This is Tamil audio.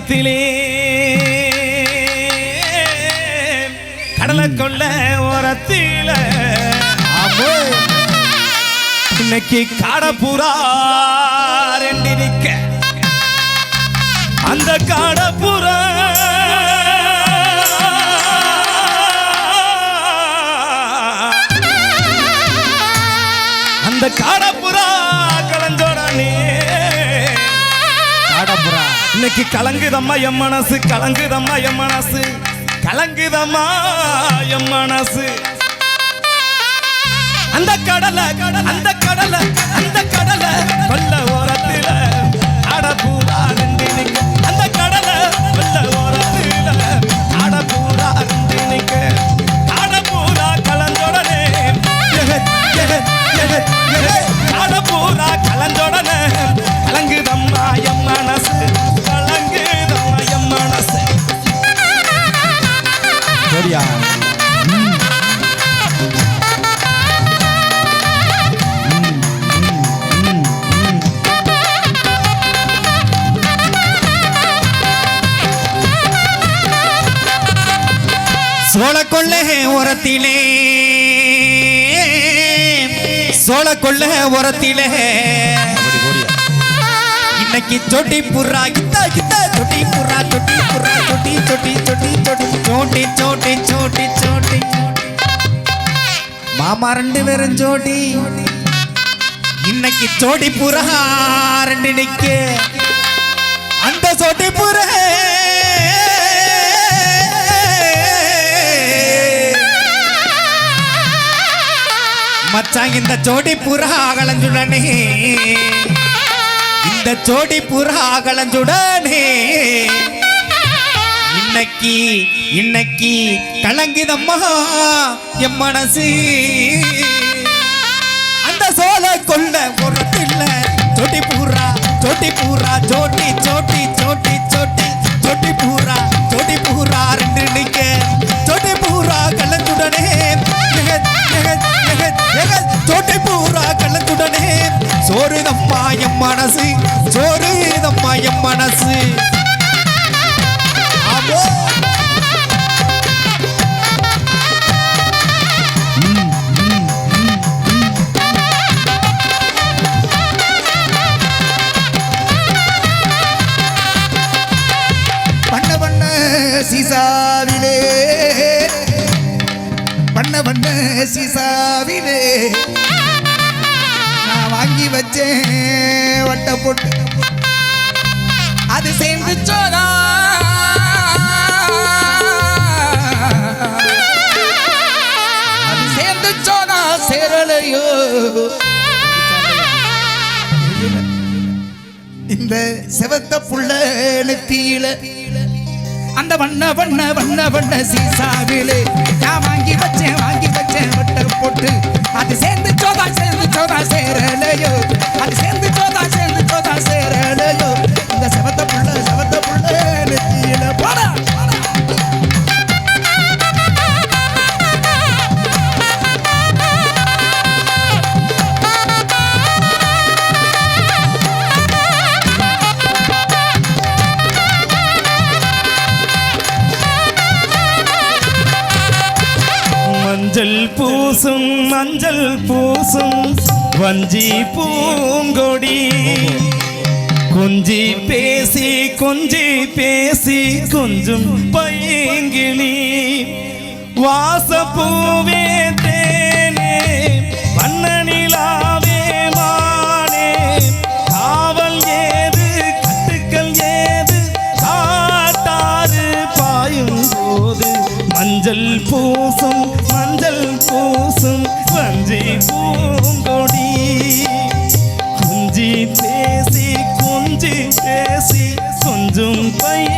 ஓரத்திலே கடலை கொள்ள ஓரத்தில. இன்னைக்கு காடப்புறா ரெண்டு நிக்க அந்த காடப்புறா அந்த காடப்புற இன்னைக்கு கலங்குதம்மா எம் மனசு கலங்குதம்மா எம் மனசு. கலங்குதம்மா எம் மனசு. அந்த கடலை அந்த சோழ கொள்ள உரத்திலே சோழ கொள்ள உரத்திலே இன்னைக்கு சொட்டி புறா கித்தா கித்தா சொட்டி புறா சொட்டி புறா சொட்டி சொட்டி சொட்டி சொட்டி சோட்டி சோட்டி சோட்டி சோட்டி. மாமா ரெண்டு பேரும் சோட்டி. இன்னைக்கு சோட்டி புறா ரெண்டு நிக்க. அந்த சோட்டி புறா மச்சான் இந்த ஜோடி புறா அகலஞ்சுடனே. இந்த ஜோடி புறா அகலஞ்சுடனே. இன்னைக்கு இன்னைக்கு கலங்குதம்மா என் மனசு. அந்த சோலை கொள்ள ஒரு பிள்ள. ஜோடி பூரா ஜோடி பூரா ஜோடி ஜோடி ஜோடி ஜோடி ஜோடி பூரா ஜோடி பூரா ரெண்டு மனசு சோறு தம்மா என் மனசு. ஆமோ பண்ண பண்ண சீசாவிலே பண்ண பண்ண சீசாவிலே. வாங்கி வச்சேன். வட்ட போட்டு. அது சேர்ந்து சோதா. அது சேர்ந்து சோதா சேரலையோ. இந்த செவத்த புள்ள நெத்தியில அந்த வண்ண வண்ண வண்ண வண்ண சீசாவிலே நான் வாங்கி வச்சேன் வாங்கி வச்சேன் வட்ட போட்டு. அது சேர்ந்து சோதா சேர்ந்து சோதா சேரலையோ. அது சேர்ந்து சோதா சேர்ந்து மஞ்சள் பூசும் மஞ்சள் பூசும் வஞ்சி பூங்கொடி. கொஞ்சி பேசி கொஞ்சி பேசி கொஞ்சம் பைங்கிளி. வாசப்பூவே தேனே வண்ண மானே. காவல் ஏது கட்டுக்கள் ஏது காட்டாறு பாயும் போது மஞ்சள் பூசும் மஞ்சள் பூசும் வஞ்சி பூங்கொடி. குஞ்சி பேசி குஞ்சி பேசி கொஞ்சம் பைய